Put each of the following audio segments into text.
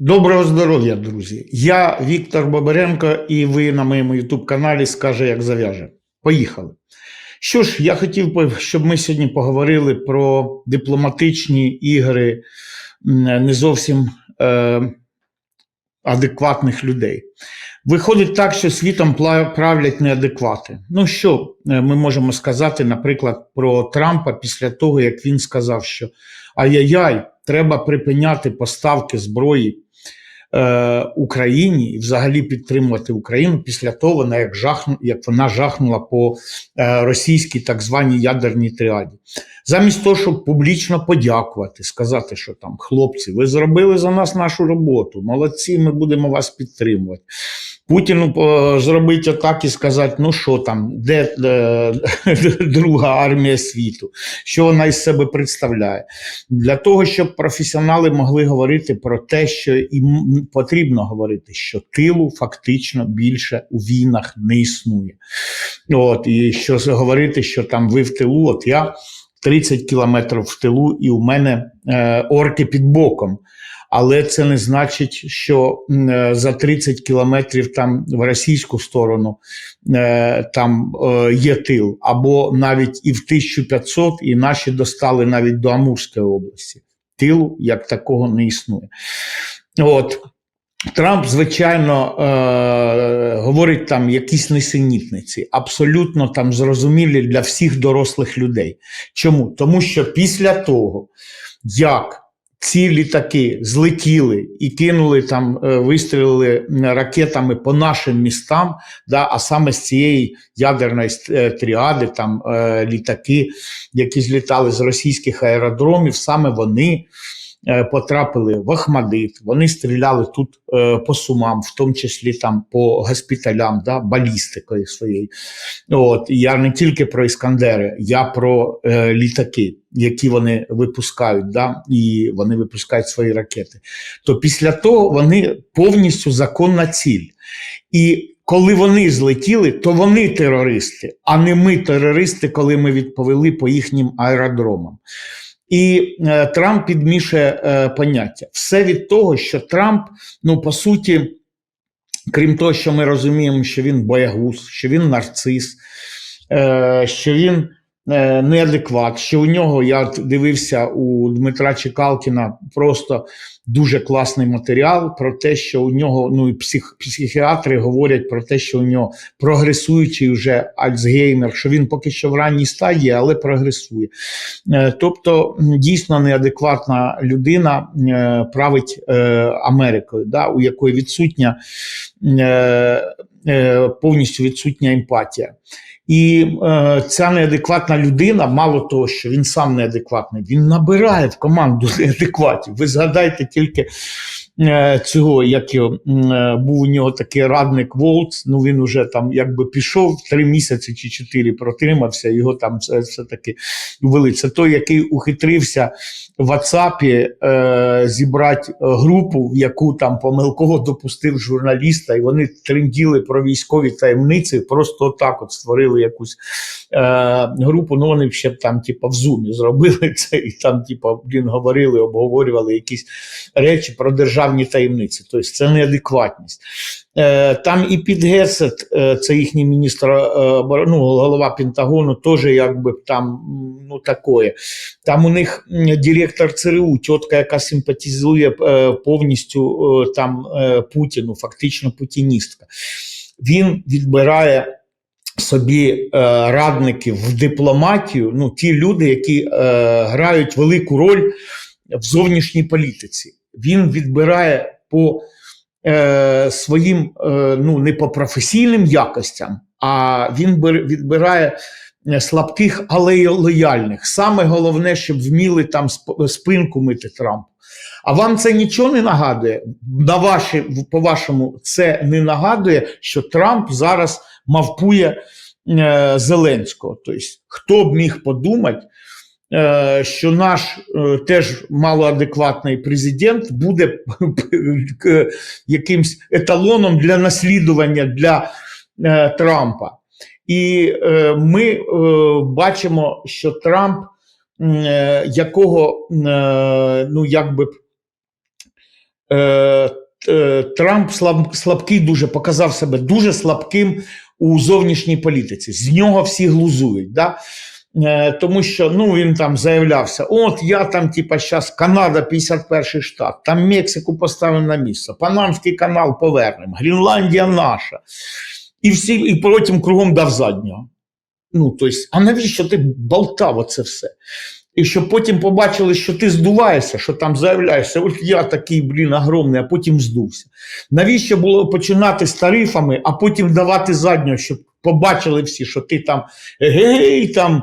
Доброго здоров'я, друзі! Я Віктор Бобаренко, і ви на моєму ютуб-каналі Скаже, як зав'яже. Поїхали. Що ж, я хотів би, щоб ми сьогодні поговорили про дипломатичні ігри не зовсім е, адекватних людей. Виходить так, що світом правлять неадеквати. Ну що е, ми можемо сказати, наприклад, про Трампа після того, як він сказав, що ай-яй-яй, треба припиняти поставки зброї е, Україні і взагалі підтримувати Україну після того, вона як, жахну, як вона жахнула по е, російській так званій ядерній тріаді. Замість того, щоб публічно подякувати, сказати, що там хлопці, ви зробили за нас нашу роботу, молодці, ми будемо вас підтримувати. Путіну е, зробити отак і сказати, ну що там, де е, друга армія світу, що вона із себе представляє. Для того, щоб професіонали могли говорити про те, що їм потрібно говорити, що тилу фактично більше у війнах не існує. От, і що говорити, що там ви в тилу, от я 30 кілометрів в тилу, і у мене е, орки під боком. Але це не значить, що е, за 30 кілометрів там в російську сторону е, там е, є тил, або навіть і в 1500, і наші достали навіть до Амурської області. Тилу як такого не існує. От. Трамп, звичайно, е, говорить там якісь несенітниці, абсолютно там зрозумілі для всіх дорослих людей. Чому? Тому що після того, як ці літаки злетіли і кинули там, е, вистрілили ракетами по нашим містам, да, а саме з цієї ядерної е, тріади, там е, літаки, які злітали з російських аеродромів, саме вони потрапили в Ахмадит, вони стріляли тут е, по сумам, в тому числі там по госпіталям, да, балістикою своєю. От, я не тільки про іскандери, я про е, літаки, які вони випускають, да, і вони випускають свої ракети. То після того вони повністю законна ціль. І коли вони злетіли, то вони терористи, а не ми терористи, коли ми відповіли по їхнім аеродромам. І е, Трамп підмішує е, поняття. Все від того, що Трамп, ну по суті, крім того, що ми розуміємо, що він боягуз, що він нарцис, е, що він неадекват, що у нього, я дивився у Дмитра Чекалкіна просто дуже класний матеріал про те, що у нього, ну і псих, психіатри говорять про те, що у нього прогресуючий вже Альцгеймер, що він поки що в ранній стадії, але прогресує. Е, Тобто дійсно неадекватна людина е, править е, Америкою, да, у якої відсутня е, е, повністю відсутня емпатія. І е, ця неадекватна людина, мало того, що він сам неадекватний, він набирає в команду неадекватів. Ви згадайте тільки е, цього, як його, е, був у нього такий радник Волц, ну він уже там якби пішов три місяці чи чотири протримався, його там все, все таки ввели. Це той, який ухитрився в WhatsApp е, зібрати е, групу, в яку там помилково допустив журналіста, і вони тренділи про військові таємниці, просто отак от створили якусь е, групу. Ну вони ще там, типу, в зумі зробили це, і там, типу, блін, говорили, обговорювали якісь речі про державні таємниці. Тобто це неадекватність. Е, Там і Піт Гесет, е, це їхній міністр е, ну, голова Пентагону, теж якби там ну такое. Там у них директор ЦРУ, тітка, яка симпатизує е, повністю там Путіну, фактично путіністка. Він відбирає собі е, радників в дипломатію, ну ті люди, які е, грають велику роль в зовнішній політиці. Він відбирає по е, своїм, е, ну не по професійним якостям, а він відбирає е, слабких, але й лояльних. Саме головне, щоб вміли там спинку мити Трампу. А вам це нічого не нагадує? На ваші, по-вашому, це не нагадує, що Трамп зараз мавпує е, Зеленського. Тобто, хто б міг подумати, що наш е, теж малоадекватний президент буде якимсь еталоном для наслідування для е, Трампа. І е, ми е, бачимо, що Трамп, е, якого е, ну якби е, е, Трамп слаб, слабкий дуже показав себе дуже слабким у зовнішній політиці. З нього всі глузують. Да? Е, тому що ну, він там заявлявся: от я там, типа, зараз Канада, 51 штат, там Мексику поставимо на місце, Панамський канал повернемо, Гренландія наша. І всі, і потім кругом дав заднього. Ну, тобто, а навіщо ти болтав оце все? І щоб потім побачили, що ти здуваєшся, що там заявляєшся, от я такий, блін, огромний, а потім здувся. Навіщо було починати з тарифами, а потім давати заднього, щоб побачили всі, що ти там гей, там,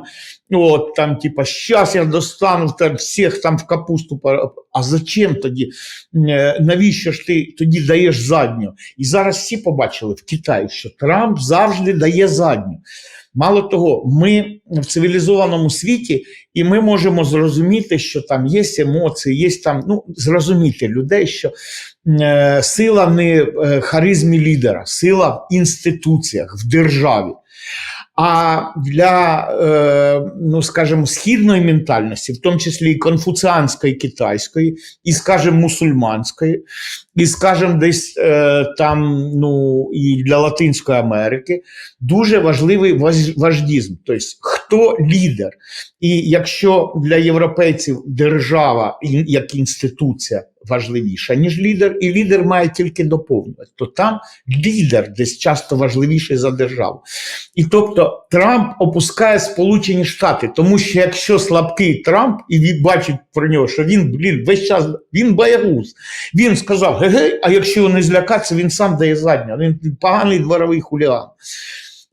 от, там, типа, щас я достану там, всіх там в капусту. А зачем тоді? Е, Навіщо ж ти тоді даєш задню? І зараз всі побачили в Китаї, що Трамп завжди дає задню. Мало того, ми в цивілізованому світі, і ми можемо зрозуміти, що там є емоції, є там, ну, зрозуміти людей, що сила не е, харизмі лідера, сила в інституціях, в державі. А для, е, ну скажімо, східної ментальності, в тому числі і конфуціанської, китайської, і, скажімо, мусульманської, і, скажімо, десь е, там, ну і для Латинської Америки, дуже важливий важ- вождізм. Тобто, хто лідер? І якщо для європейців держава як інституція важливіша, ніж лідер, і лідер має тільки доповнювати, то там лідер десь часто важливіший за державу. І тобто Трамп опускає Сполучені Штати, тому що якщо слабкий Трамп, і він бачить про нього, що він, блін, весь час він боягуз. Він сказав, ге-ге, а якщо його не злякатися, він сам дає задню. Він поганий дворовий хуліган.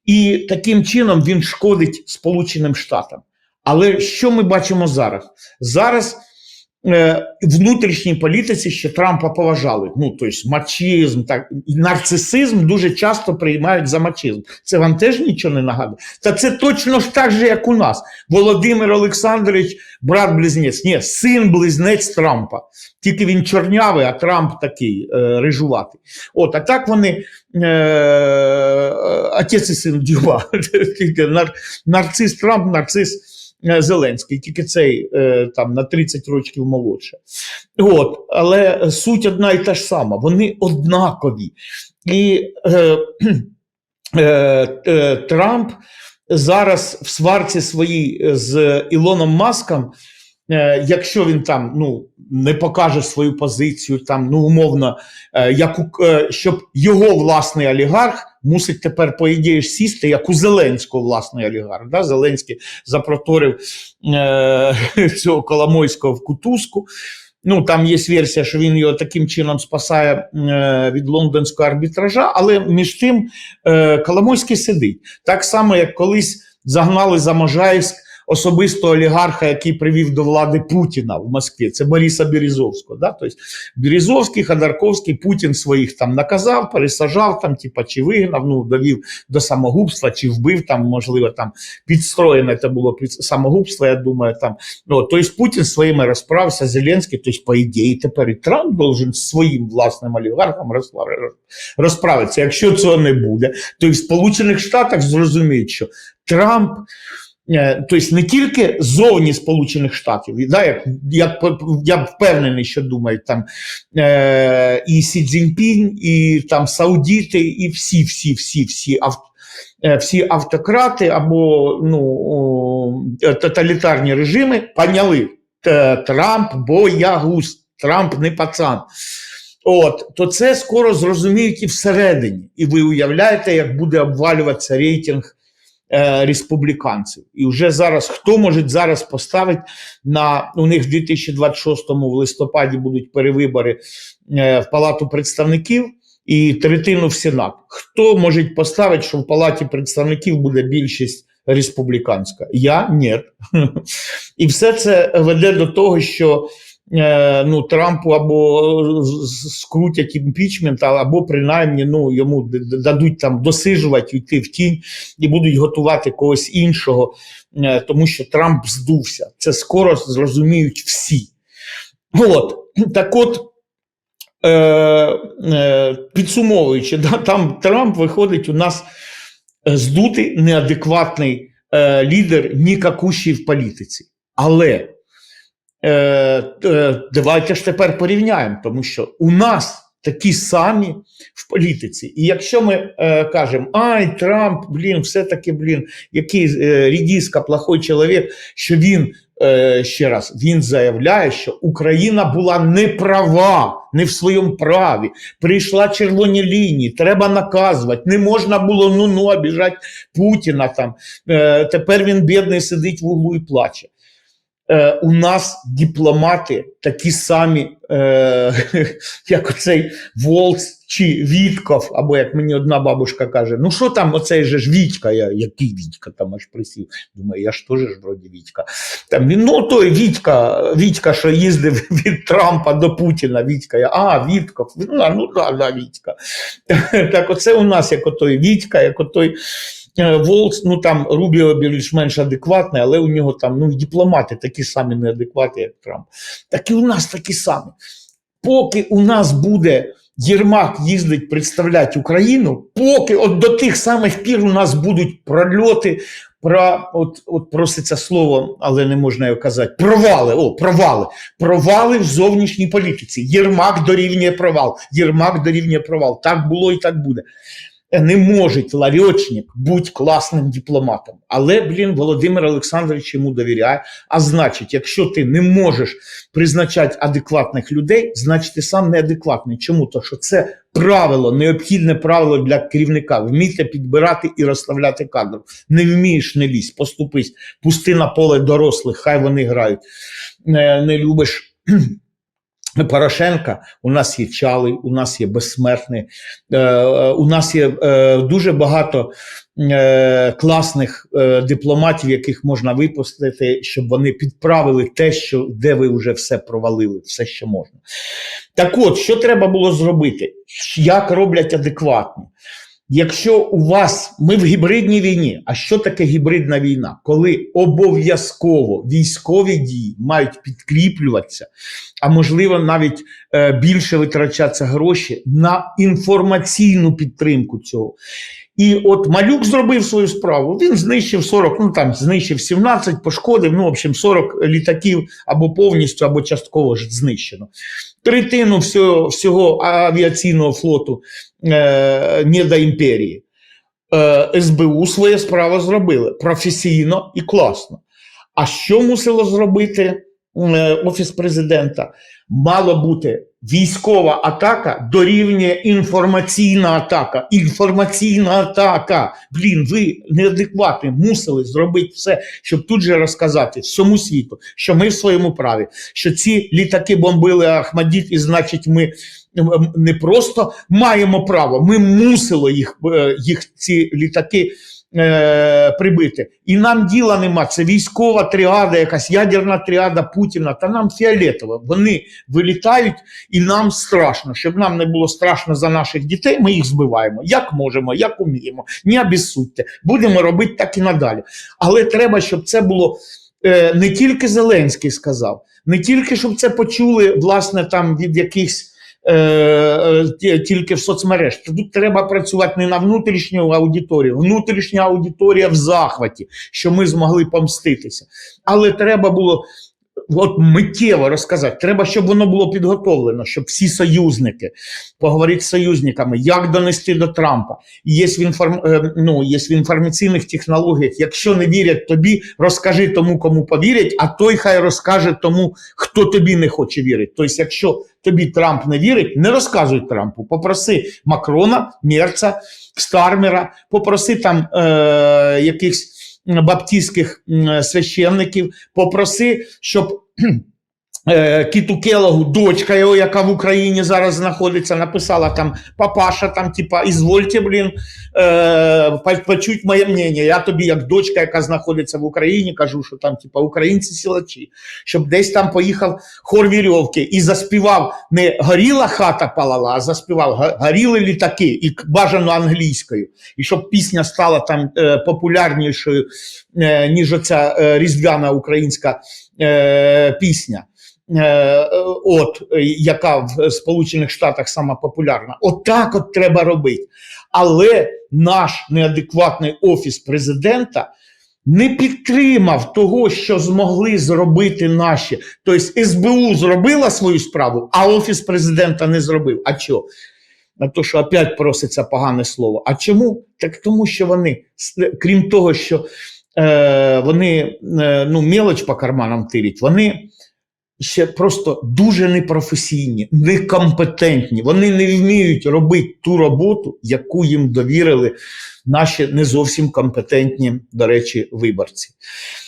І таким чином він шкодить Сполученим Штатам. Але що ми бачимо зараз? Зараз внутрішній політиці ще Трампа поважали. Ну, тобто мачизм, так, і нарцисизм дуже часто приймають за мачизм. Це вам теж нічого не нагадує? Та це точно ж так же, як у нас. Володимир Олександрович, брат-близнець, ні, син-близнець Трампа. Тільки він чорнявий, а Трамп такий е, рижуватий. От, а так вони е, отець і син Дюба. Нар, нарцис Трамп, нарцис е, Зеленський, тільки цей е, там на 30 років молодше. От, але суть одна і та ж сама, вони однакові. І е, е, е, Трамп зараз в сварці своїй з Ілоном Маском. Е, Якщо він там ну не покаже свою позицію, там ну умовно, е, як е, щоб його власний олігарх мусить тепер, по ідеї, сісти, як у Зеленського власний олігарх. Да? Зеленський запроторив е, цього Коломойського в кутузку. Ну там є версія, що він його таким чином спасає е, від лондонського арбітража, але між тим е, Коломойський сидить. Так само, як колись загнали за Можаївськ особисто олігарха, який привів до влади Путіна в Москві. Це Бориса Березовського. Да? Тобто Березовський, Ходорковський, Путін своїх там наказав, пересажав, там, типа, чи вигнав, ну, довів до самогубства, чи вбив, там, можливо, там підстроєне це було під самогубство, я думаю. Там. Ну, тобто Путін своїми розправився, Зеленський, тобто, по ідеї, тепер і Трамп должен своїм власним олігархом розправитися. Якщо цього не буде, то і в Сполучених Штатах зрозуміють, що Трамп. Е, Тобто не тільки зовні Сполучених Штатів, да, як, як я впевнений, що думають там е, і Сі Цзіньпінь, і там Саудіти, і всі, всі, всі, всі, ав, е, всі автократи або ну, е, тоталітарні режими поняли Т- Трамп боягуз, Трамп не пацан. От, то це скоро зрозуміють і всередині. І ви уявляєте, як буде обвалюватися рейтинг е, республіканців. І вже зараз хто може зараз поставити на у них в 2026 в листопаді будуть перевибори е, в Палату представників і третину в Сенат. Хто може поставити, що в Палаті представників буде більшість республіканська? Я ні. І все це веде до того, що ну, Трампу або з- скрутять імпічмент, або принаймні ну, йому дадуть там досижувати, йти в тінь і будуть готувати когось іншого, е, тому що Трамп здувся. Це скоро зрозуміють всі. От, так от, е, е, підсумовуючи, да, там Трамп виходить у нас е, здутий, неадекватний е, лідер, нікакущий в політиці. Але е, е, давайте ж тепер порівняємо, тому що у нас такі самі в політиці. І якщо ми е, кажемо, ай, Трамп, блін, все-таки, блін, який е, рідіска, плохой чоловік, що він. е, Ще раз він заявляє, що Україна була не права, не в своєму праві. Прийшла червоні лінії, треба наказувати. Не можна було ну ну обіжати Путіна там. Е, Тепер він бідний сидить в углу і плаче. Е, у нас дипломати такі самі, е, як оцей Волц чи Вітков, або як мені одна бабушка каже: ну що там, оцей же ж Вітька, я, який Вітька там аж присів. Думаю, я ж теж вроді Вітька. Там він, ну той Вітька, Вітька, що їздив від Трампа до Путіна, Вітька. Я, а, Вітков, ну, ну да, да, Вітька. Так, оце у нас як отой Вітька, як отой. Е, Волц, ну там Рубіо більш-менш адекватний, але у нього там ну, дипломати такі самі неадекватні, як Трамп. Так і у нас такі самі. Поки у нас буде Єрмак їздить представляти Україну, поки от до тих самих пір у нас будуть прольоти, про, от, от проситься слово, але не можна його казати. Провали, о, провали. Провали в зовнішній політиці. Єрмак дорівнює провал. Єрмак дорівнює провал. Так було і так буде не може ларьочник бути класним дипломатом. Але, блін, Володимир Олександрович йому довіряє. А значить, якщо ти не можеш призначати адекватних людей, значить ти сам неадекватний. Чому? Тому що це правило, необхідне правило для керівника. Вмійте підбирати і розставляти кадр. Не вмієш, не лізь, поступись, пусти на поле дорослих, хай вони грають. Не, не любиш. Порошенка, у нас є Чалий, у нас є безсмертний, е, е, у нас є е, дуже багато класних дипломатів, яких можна випустити, щоб вони підправили те, що де ви вже все провалили, все, що можна. Так от, що треба було зробити? Як роблять адекватні? Якщо у вас ми в гібридній війні, а що таке гібридна війна? Коли обов'язково військові дії мають підкріплюватися, а можливо навіть е, більше витрачатися гроші на інформаційну підтримку цього. І от Малюк зробив свою справу. Він знищив 40, ну там знищив 17, пошкодив, ну, в общем, 40 літаків або повністю, або частково ж знищено. Третину всього, всього авіаційного флоту е, не імперії. Е, СБУ своє справу зробили професійно і класно. А що мусило зробити е, Офіс президента? Мало бути військова атака дорівнює інформаційна атака. Інформаційна атака. Блін, ви неадекватні, мусили зробити все, щоб тут же розказати всьому світу, що ми в своєму праві, що ці літаки бомбили Ахмадіт, і значить, ми не просто маємо право, ми мусили їх, е, їх ці літаки е, прибити. І нам діла нема. Це військова тріада, якась ядерна тріада Путіна. Та нам фіолетово. Вони вилітають, і нам страшно. Щоб нам не було страшно за наших дітей, ми їх збиваємо. Як можемо, як уміємо. Не обіссудьте. Будемо робити так і надалі. Але треба, щоб це було. е, Не тільки Зеленський сказав, не тільки щоб це почули власне там від якихось е, тільки в соцмереж. Тут треба працювати не на внутрішню аудиторію. Внутрішня аудиторія в захваті, що ми змогли помститися. Але треба було. От миттєво розказати, треба, щоб воно було підготовлено, щоб всі союзники поговорити з союзниками, як донести до Трампа. Є в, інформ... е, ну, є в інформаційних технологіях. Якщо не вірять тобі, розкажи тому, кому повірять, а той хай розкаже тому, хто тобі не хоче вірити. Тобто, якщо тобі Трамп не вірить, не розказуй Трампу. Попроси Макрона, Мерца, Стармера, попроси там е, якихось баптистських м, священників, попроси, щоб. Е, Кіту Келогу, дочка його, яка в Україні зараз знаходиться, написала там папаша, там, типа, ізвольте, блін, е, почуть моє мнення. Я тобі, як дочка, яка знаходиться в Україні, кажу, що там, типа, українці сілачі, щоб десь там поїхав хор вірьовки і заспівав не горіла хата палала, а заспівав горіли літаки, і бажано англійською. І щоб пісня стала там е, популярнішою, ніж оця різдвяна українська пісня. Е, е, От е, яка в Сполучених Штатах сама популярна. От так от треба робити. Але наш неадекватний офіс президента не підтримав того, що змогли зробити наші. Тобто СБУ зробила свою справу, а Офіс президента не зробив. А чого? На те, що опять проситься погане слово. А чому? Так тому, що вони, крім того, що е, вони е, ну, мелоч по карманам тирять, вони ще просто дуже непрофесійні, некомпетентні. Вони не вміють робити ту роботу, яку їм довірили наші не зовсім компетентні, до речі, виборці.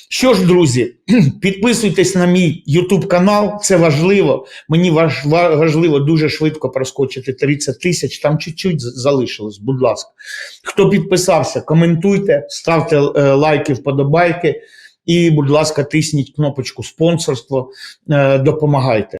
Що ж, друзі, підписуйтесь на мій YouTube канал, це важливо. Мені важ, важливо дуже швидко проскочити 30 тисяч, там чуть-чуть залишилось, будь ласка. Хто підписався, коментуйте, ставте е, лайки, вподобайки і, будь ласка, тисніть кнопочку спонсорство, е, допомагайте.